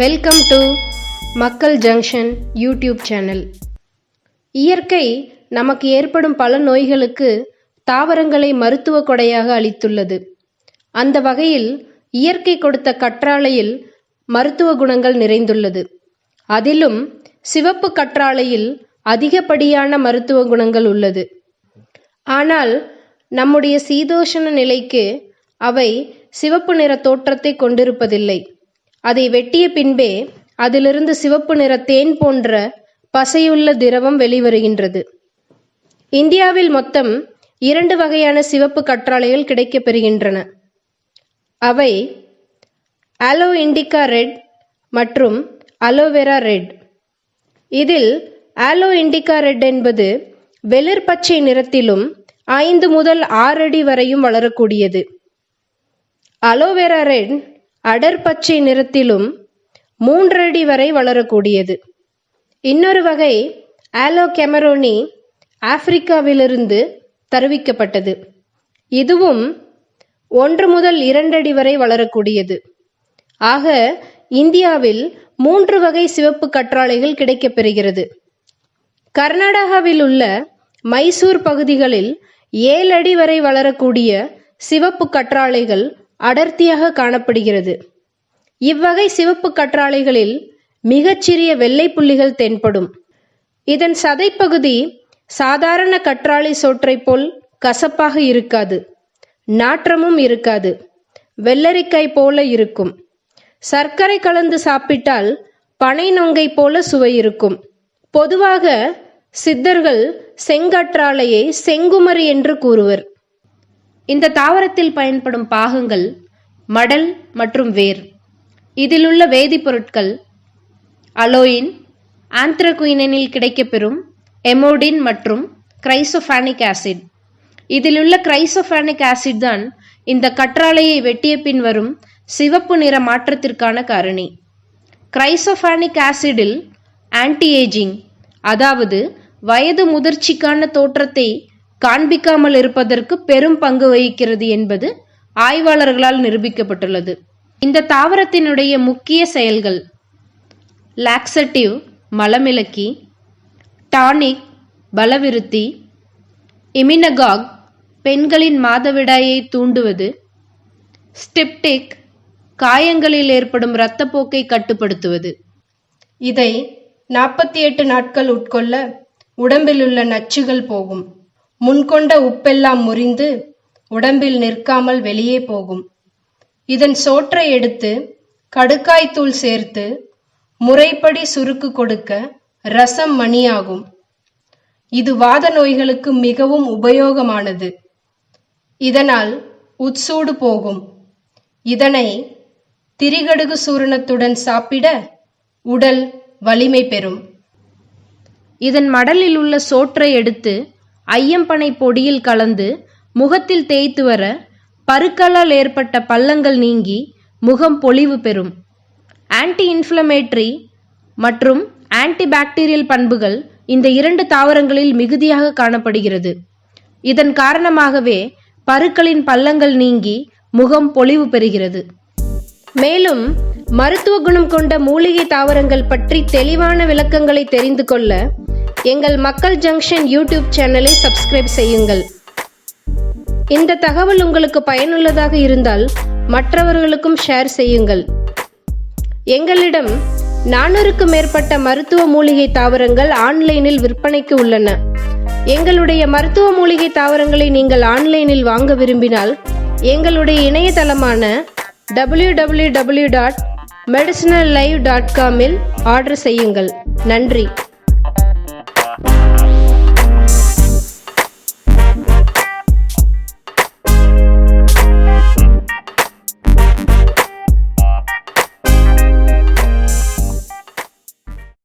Welcome to Makkal junction YouTube channel இயற்கை நமக்கு ஏற்படும் பல நோய்களுக்கு தாவரங்களை மருத்துவ கொடையாக அளித்துள்ளது. அந்த வகையில் இயற்கை கொடுத்த கற்றாழையில் மருத்துவ குணங்கள் நிறைந்துள்ளது. அதிலும் சிவப்பு கற்றாழையில் அதிகப்படியான மருத்துவ குணங்கள் உள்ளது. ஆனால் நம்முடைய சீதோஷண நிலைக்கு அவை சிவப்பு நிற தோற்றத்தை கொண்டிருப்பதில்லை. அதை வெட்டிய பின்பே அதிலிருந்து சிவப்பு நிற தேன் போன்ற பசையுள்ள திரவம் வெளிவருகின்றது. இந்தியாவில் மொத்தம் இரண்டு வகையான சிவப்பு கற்றாழைகள் கிடைக்கப் பெறுகின்றன. அவை அலோ இண்டிகா ரெட் மற்றும் அலோவேரா ரெட் இதில் ஆலோ இண்டிகா ரெட் என்பது வெளிர் பச்சை நிறத்திலும் ஐந்து முதல் ஆறு அடி வரையும் வளரக்கூடியது. அலோவேரா ரெட் அடர் பச்சை நிறத்திலும் மூன்றடி வரை வளரக்கூடியது. இன்னொரு வகை ஆலோ கெமரோனி ஆப்பிரிக்காவிலிருந்து தருவிக்கப்பட்டது. இதுவும் ஒன்று முதல் இரண்டடி வரை வளரக்கூடியது. ஆக இந்தியாவில் மூன்று வகை சிவப்பு கற்றாழைகள் கிடைக்கப்பெறுகிறது. கர்நாடகாவில் உள்ள மைசூர் பகுதிகளில் ஏழு அடி வரை வளரக்கூடிய சிவப்பு கற்றாழைகள் அடர்த்தியாக காணப்படுகிறது. இவ்வகை சிவப்பு கற்றாழைகளில் மிகச்சிறிய வெள்ளை புள்ளிகள் தென்படும். இதன் சதைப்பகுதி சாதாரண கற்றாழை சோற்றை போல் கசப்பாக இருக்காது. நாற்றமும் இருக்காது. வெள்ளரிக்காய் போல இருக்கும். சர்க்கரை கலந்து சாப்பிட்டால் பனை நொங்கை போல சுவை இருக்கும். பொதுவாக சித்தர்கள் செங்கற்றாழையை செங்குமரி என்று கூறுவர். இந்த தாவரத்தில் பயன்படும் பாகங்கள் மடல் மற்றும் வேர். இதிலுள்ள வேதிப்பொருட்கள் அலோயின் ஆந்த்ரகுயினில் கிடைக்கப்பெறும் எமோடின் மற்றும் கிரைசோஃபானிக் ஆசிட். இதிலுள்ள கிரைசோஃபானிக் ஆசிட் தான் இந்த கற்றாழையை வெட்டிய பின் வரும் சிவப்பு நிற மாற்றத்திற்கான காரணி. கிரைசோஃபானிக் ஆசிடில் ஆன்டி ஏஜிங் அதாவது வயது முதிர்ச்சிக்கான தோற்றத்தை காண்பிக்காமல் இருப்பதற்கு பெரும் பங்கு வகிக்கிறது என்பது ஆய்வாளர்களால் நிரூபிக்கப்பட்டுள்ளது. இந்த தாவரத்தினுடைய முக்கிய செயல்கள் லாக்ஸட்டிவ் மலமிளக்கி டானிக் பலவிருத்தி இமினகாக் பெண்களின் மாதவிடாயை தூண்டுவது ஸ்டிப்டிக் காயங்களில் ஏற்படும் இரத்தப்போக்கை கட்டுப்படுத்துவது. இதை நாற்பத்தி எட்டு நாட்கள் உட்கொள்ள உடம்பில் உள்ள நச்சுகள் போகும். முன்கொண்ட உப்பெல்லாம் முறிந்து உடம்பில் நிற்காமல் வெளியே போகும். இதன் சோற்றை எடுத்து கடுக்காய்த்தூள் சேர்த்து முறைப்படி சுருக்கு கொடுக்க ரசம் மணியாகும். இது வாத நோய்களுக்கு மிகவும் உபயோகமானது. இதனால் உட்சூடு போகும். இதனை திரிகடுகு சூரணத்துடன் சாப்பிட உடல் வலிமை பெறும். இதன் மடலில் உள்ள சோற்றை எடுத்து ஐயம்பனை பொடியில் கலந்து முகத்தில் தேய்த்து வர பருக்களால் ஏற்பட்ட பள்ளங்கள் நீங்கி முகம் பொலிவு பெறும். ஆன்டி இன்ஃப்ளமேட்டரி மற்றும் ஆன்டி பாக்டீரியல் பண்புகள் இந்த இரண்டு தாவரங்களில் மிகுதியாக காணப்படுகிறது. இதன் காரணமாகவே பருக்களின் பள்ளங்கள் நீங்கி முகம் பொலிவு பெறுகிறது. மேலும் மருத்துவ குணம் கொண்ட மூலிகை தாவரங்கள் பற்றி தெளிவான விளக்கங்களை தெரிந்து கொள்ள எங்கள் மக்கள் ஜங்ஷன் யூடியூப் சேனலை சப்ஸ்கிரைப் செய்யுங்கள். இந்த தகவல் உங்களுக்கு பயனுள்ளதாக இருந்தால் மற்றவர்களுக்கும் ஷேர் செய்யுங்கள். எங்களிடம் நானூறுக்கும் மேற்பட்ட மருத்துவ மூலிகை தாவரங்கள் ஆன்லைனில் விற்பனைக்கு உள்ளன. எங்களுடைய மருத்துவ மூலிகை தாவரங்களை நீங்கள் ஆன்லைனில் வாங்க விரும்பினால் எங்களுடைய இணையதளமான W W W dot medicinal live dot காமில் ஆர்டர் செய்யுங்கள். நன்றி.